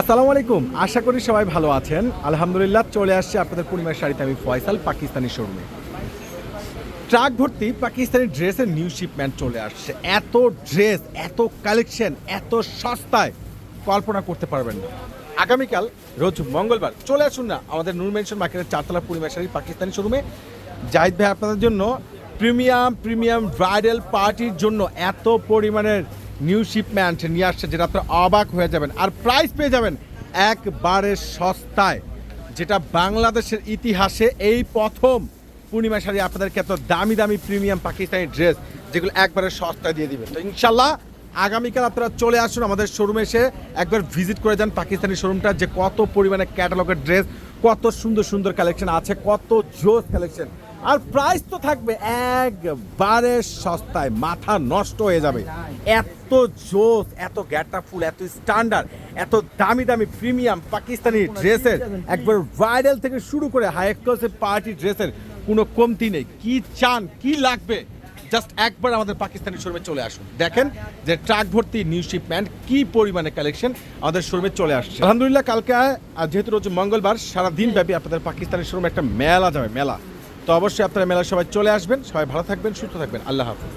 আসসালামু আলাইকুম। আশা করি সবাই ভালো আছেন। আলহামদুলিল্লাহ, চলে আসছে আপনাদের পূর্ণিমার শাড়িতে আমি ফয়সাল, পাকিস্তানি শোরুমে ট্রাক ভর্তি পাকিস্তানি ড্রেসের নিউ শিপমেন্ট চলে আসছে। এত ড্রেস এত কালেকশন এত সস্তায় কল্পনা করতে পারবেন না। আগামীকাল, রোজ মঙ্গলবার, চলে আসুন না আমাদের নূর মেনশন মার্কেটের চারতলা পূর্ণিমা শাড়ি পাকিস্তানি শোরুমে জাহিদ ভাই, আপনাদের জন্য প্রিমিয়াম প্রিমিয়াম ব্রাইডাল পার্টির জন্য এত পরিমাণের নিউ শিপমেন্ট নিয়ে আসছে যেটা আপনারা অবাক হয়ে যাবেন। আর প্রাইস পেয়ে যাবেন একবারে সস্তায়, যেটা বাংলাদেশের ইতিহাসে এই প্রথম পূর্ণিমা শাড়ি। আপনাদেরকে এত দামি দামি প্রিমিয়াম পাকিস্তানি ড্রেস যেগুলো একবারে সস্তায় দিয়ে দিবেন তো ইনশাল্লাহ আগামীকাল আপনারা চলে আসুন আমাদের শোরুমে এসে, একবার ভিজিট করে যান পাকিস্তানি শোরুমটা যে কত পরিমাণে ক্যাটালগের ড্রেস কত সুন্দর সুন্দর কালেকশন আছে, কত জোস কালেকশন আর প্রাইস তো থাকবে একবারে সস্তায় মাথা নষ্ট হয়ে যাবে। এত জোস এত গ্যাটা ফুল এত স্ট্যান্ডার্ড এত দামি দামি প্রিমিয়াম পাকিস্তানি ড্রেসের একবার ভাইরাল থেকে শুরু করে হাই এক্সক্লুসিভ পার্টি ড্রেসের কোনো কমতি নেই। কি চান কি লাগবে? জাস্ট একবার আমাদের পাকিস্তানি শোরুমে চলে আসুন। দেখেন যে ট্রাক ভর্তি নিউ শিপমেন্ট কি পরিমাণে কালেকশন আমাদের শোরুমে চলে আসছে। আলহামদুলিল্লাহ কালকে আর যেহেতু রোজ মঙ্গলবার সারা দিন ব্যাপী আপনাদের পাকিস্তানি শোরুমে একটা মেলা যাবে মেলা। তো অবশ্যই আপনারা মেলার সবাই চলে আসবেন সবাই ভালো থাকবেন সুস্থ থাকবেন। আল্লাহ হাফিজ।